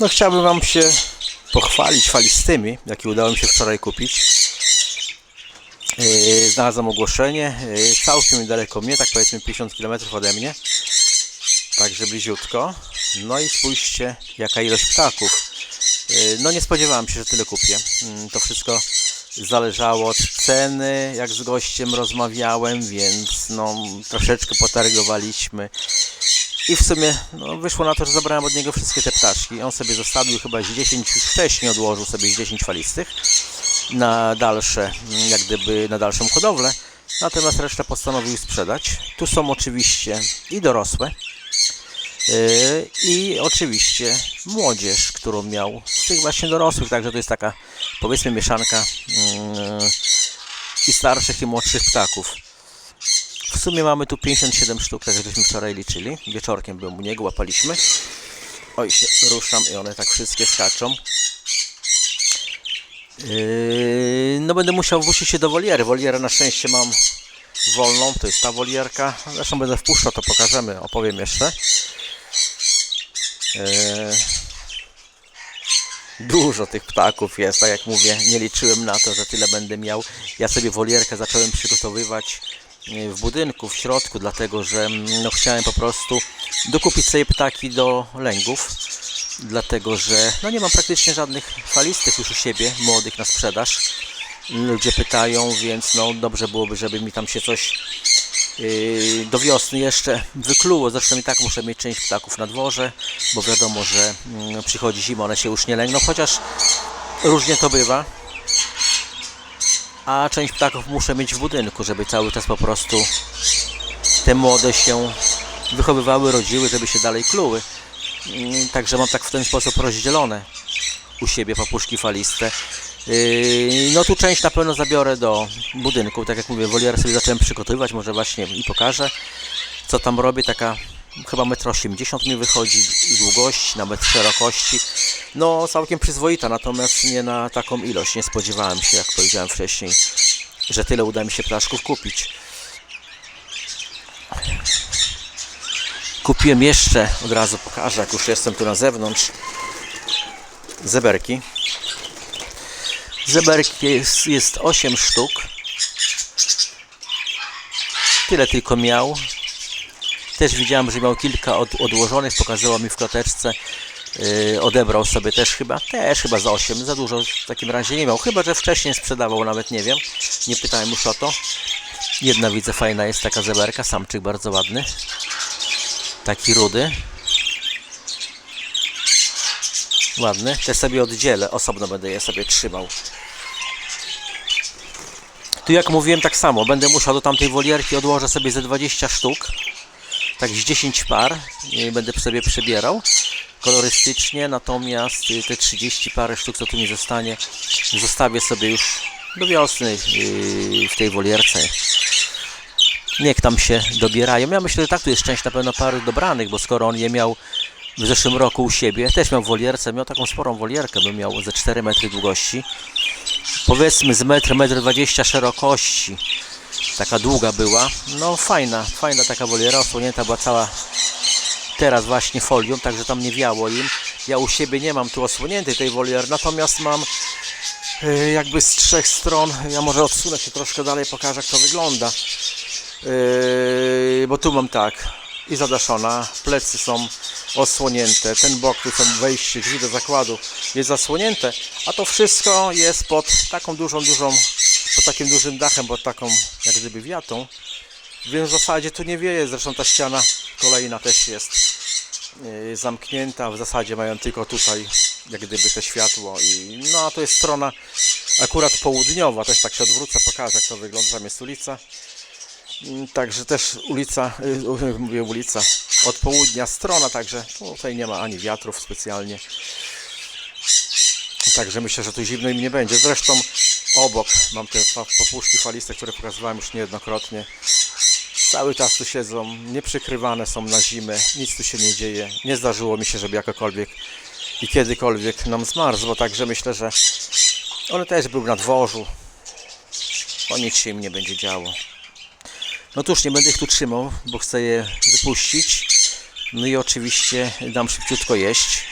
No chciałbym Wam się pochwalić falistymi, jakie udało mi się wczoraj kupić. Yy, Znalazłem ogłoszenie, yy, całkiem niedaleko mnie, tak powiedzmy 50 km ode mnie. Także bliziutko. No i spójrzcie, jaka ilość ptaków. Yy, No nie spodziewałem się, że tyle kupię. Mm, To wszystko zależało od ceny, jak z gościem rozmawiałem, więc no troszeczkę potargowaliśmy. I w sumie no, wyszło na to, że zabrałem od niego wszystkie te ptaszki. On sobie zostawił chyba z 10, już wcześniej odłożył sobie z 10 falistych na dalsze, mm, jak gdyby na dalszą hodowlę. Natomiast resztę postanowił sprzedać. Tu są oczywiście i dorosłe, yy, i oczywiście młodzież, którą miał z tych właśnie dorosłych. Także to jest taka powiedzmy mieszanka yy, i starszych i młodszych ptaków. Sumie mamy tu 57 sztuk, tak żeśmy wczoraj liczyli. Wieczorkiem byłem u niego, łapaliśmy. Oj, się ruszam i one tak wszystkie skaczą. Yy, no będę musiał wrócić się do woliery. Wolierę na szczęście mam wolną, to jest ta wolierka. Zresztą będę wpuszczał, to pokażemy, opowiem jeszcze. Yy, Dużo tych ptaków jest, tak jak mówię, nie liczyłem na to, że tyle będę miał. Ja sobie wolierkę zacząłem przygotowywać w budynku, w środku, dlatego że mm, no, chciałem po prostu dokupić sobie ptaki do lęgów, dlatego że no, nie mam praktycznie żadnych falistych już u siebie, młodych na sprzedaż. Ludzie pytają, więc no, dobrze byłoby, żeby mi tam się coś Yy, do wiosny jeszcze wykluło. Zresztą i tak muszę mieć część ptaków na dworze, bo wiadomo, że mm, przychodzi zima, one się już nie lęgną, chociaż różnie to bywa. A część ptaków muszę mieć w budynku, żeby cały czas po prostu te młode się wychowywały, rodziły, żeby się dalej kluły. Yy, Także mam tak w ten sposób rozdzielone u siebie papuszki faliste. Yy, No tu część na pewno zabiorę do budynku. Tak jak mówię, wolierę sobie zacząłem przygotowywać, może właśnie i pokażę, co tam robię. Taka chyba 1,80 m mi wychodzi długość, na metr szerokości. No całkiem przyzwoita, natomiast nie na taką ilość. Nie spodziewałem się, jak powiedziałem wcześniej, że tyle uda mi się ptaszków kupić. Kupiłem jeszcze, od razu pokażę, jak już jestem tu na zewnątrz, zeberki. Zeberki jest, jest 8 sztuk. Tyle tylko miał. Też widziałem, że miał kilka od, odłożonych, pokazywał mi w koteczce. Yy, odebrał sobie też chyba, też chyba za 8. Za dużo w takim razie nie miał. Chyba, że wcześniej sprzedawał, nawet nie wiem. Nie pytałem już o to. Jedna widzę fajna jest taka zeberka, samczyk bardzo ładny. Taki rudy. Ładny. Te sobie oddzielę, osobno będę je sobie trzymał. Tu jak mówiłem tak samo, będę musiał do tamtej wolierki odłożę sobie ze 20 sztuk. Tak z 10 par i będę sobie przebierał kolorystycznie, natomiast y, te 30 parę sztuk, co tu mi zostanie, zostawię sobie już do wiosny yy, w tej wolierce. Niech tam się dobierają. Ja myślę, że tak tu jest część na pewno pary dobranych, bo skoro on je miał w zeszłym roku u siebie, też miał wolierce, miał taką sporą wolierkę, by miał ze 4 metry długości. Powiedzmy z metr, metr 20 szerokości. Taka długa była. No fajna, fajna taka woliera, osłonięta była cała teraz właśnie folią, także tam nie wiało im. Ja u siebie nie mam tu osłoniętej tej woliery, natomiast mam yy, jakby z trzech stron, ja może odsunę się troszkę dalej, pokażę jak to wygląda. Yy, bo tu mam tak i zadaszona, plecy są osłonięte, ten bok, tu są wejście, drzwi do zakładu jest zasłonięte, a to wszystko jest pod taką dużą, dużą, pod takim dużym dachem, pod taką jak gdyby wiatą, więc w zasadzie tu nie wieje, zresztą ta ściana kolejna też jest yy, zamknięta, w zasadzie mają tylko tutaj jak gdyby to światło i no a to jest strona akurat południowa, też tak się odwrócę, pokażę jak to wygląda, tam jest ulica. Mm, Także też ulica, y, mówię ulica, od południa strona, także tutaj nie ma ani wiatrów specjalnie. Także myślę, że tu zimno im nie będzie. Zresztą obok mam te papuszki faliste, które pokazywałem już niejednokrotnie. Cały czas tu siedzą, nieprzykrywane są na zimę, nic tu się nie dzieje. Nie zdarzyło mi się, żeby jakakolwiek i kiedykolwiek nam zmarzło, także myślę, że one też były na dworzu. O nic się im nie będzie działo. No już nie będę ich tu trzymał, bo chcę je wypuścić. No i oczywiście dam szybciutko jeść.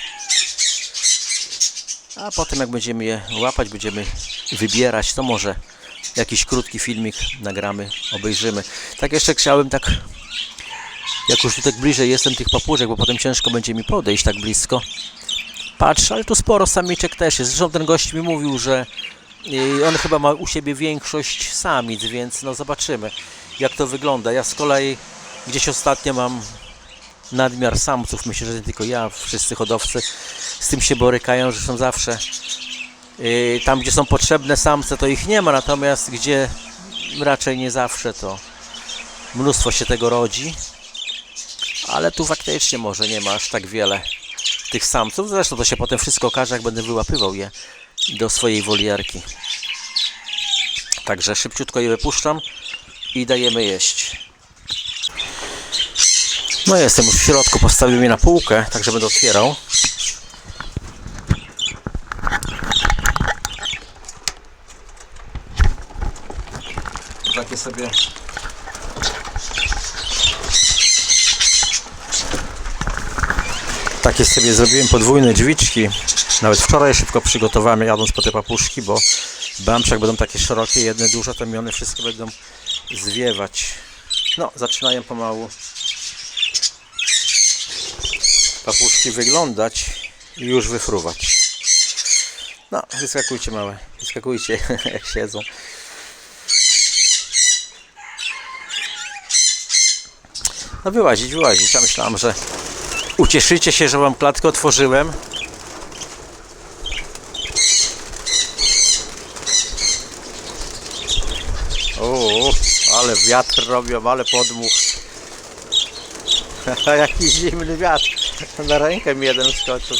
A potem jak będziemy je łapać, będziemy wybierać, to może jakiś krótki filmik nagramy, obejrzymy. Tak jeszcze chciałem tak, jak już tu tak bliżej jestem tych papużek, bo potem ciężko będzie mi podejść tak blisko. Patrz, ale tu sporo samiczek też jest. Zresztą ten gość mi mówił, że yy, on chyba ma u siebie większość samic, więc no zobaczymy jak to wygląda. Ja z kolei gdzieś ostatnio mam nadmiar samców. Myślę, że nie tylko ja, wszyscy hodowcy z tym się borykają, że są zawsze tam, gdzie są potrzebne samce, to ich nie ma, natomiast gdzie raczej nie zawsze, to mnóstwo się tego rodzi. Ale tu faktycznie może nie ma aż tak wiele tych samców. Zresztą to się potem wszystko okaże, jak będę wyłapywał je do swojej wolierki. Także szybciutko je wypuszczam i dajemy jeść. No jestem już w środku, postawił mnie na półkę, także będę otwierał. Takie sobie Takie sobie zrobiłem podwójne drzwiczki. Nawet wczoraj szybko przygotowałem jadąc po te papuszki, bo bałem, że jak będą takie szerokie, jedne duże, to mi one wszystkie będą zwiewać. No, zaczynają pomału papuszki wyglądać i już wyfruwać. No, wyskakujcie małe, wyskakujcie jak siedzą. No wyłazić, wyłazić. Ja myślałem, że ucieszycie się, że wam klatkę otworzyłem. O, ale wiatr robią, ale podmuch. Jaki zimny wiatr. Na rękę mi jeden skoczył.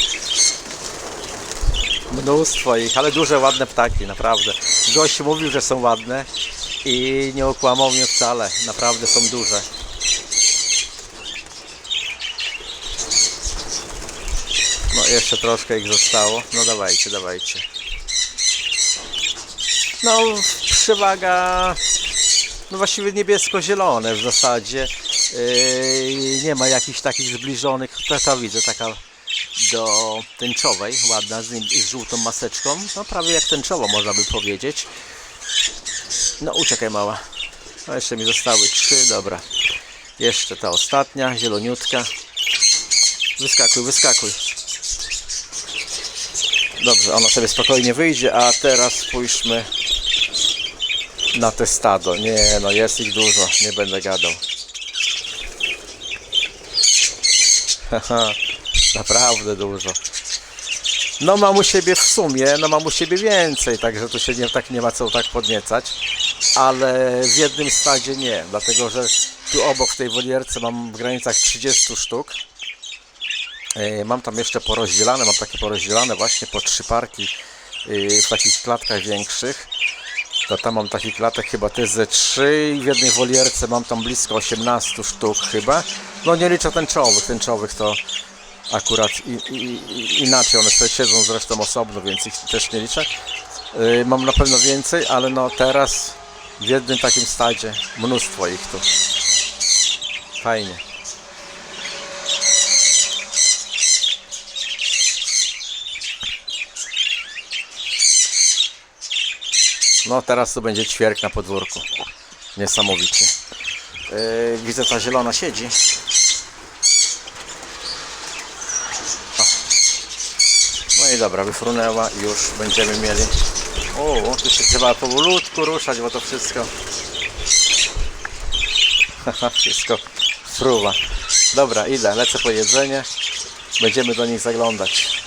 Mnóstwo ich, ale duże, ładne ptaki, naprawdę. Gość mówił, że są ładne i nie okłamał mnie wcale. Naprawdę są duże. No jeszcze troszkę ich zostało. No dawajcie, dawajcie. No przewaga no właściwie niebiesko-zielone w zasadzie. Yy, nie ma jakichś takich zbliżonych, to ta widzę taka do tęczowej, ładna, z, nim, z żółtą maseczką. No prawie jak tęczowa można by powiedzieć. No uciekaj mała. No jeszcze mi zostały trzy, dobra. Jeszcze ta ostatnia, zieloniutka. Wyskakuj, wyskakuj. Dobrze, ona sobie spokojnie wyjdzie, a teraz spójrzmy na te stado. Nie, no jest ich dużo, nie będę gadał. Haha, naprawdę dużo. No mam u siebie w sumie, no mam u siebie więcej, także tu się nie, tak nie ma co tak podniecać. Ale w jednym stadzie nie, dlatego że tu obok w tej wolierce mam w granicach 30 sztuk. E, Mam tam jeszcze porozdzielane, mam takie porozdzielane właśnie po trzy parki e, w takich klatkach większych. To tam mam takich klatek chyba też ze 3 i w jednej wolierce mam tam blisko 18 sztuk chyba. No nie liczę tęczowych, tęczowych to akurat i, i, inaczej, one sobie siedzą zresztą osobno, więc ich też nie liczę. Yy, mam na pewno więcej, ale no teraz w jednym takim stadzie mnóstwo ich tu. Fajnie. No teraz to będzie ćwierk na podwórku. Niesamowicie. Yy, widzę ta zielona siedzi. O. No i dobra, wyfrunęła i już będziemy mieli. O, tu się trzeba powolutku ruszać, bo to wszystko. Wszystko fruwa. Dobra, idę, lecę po jedzenie. Będziemy do nich zaglądać.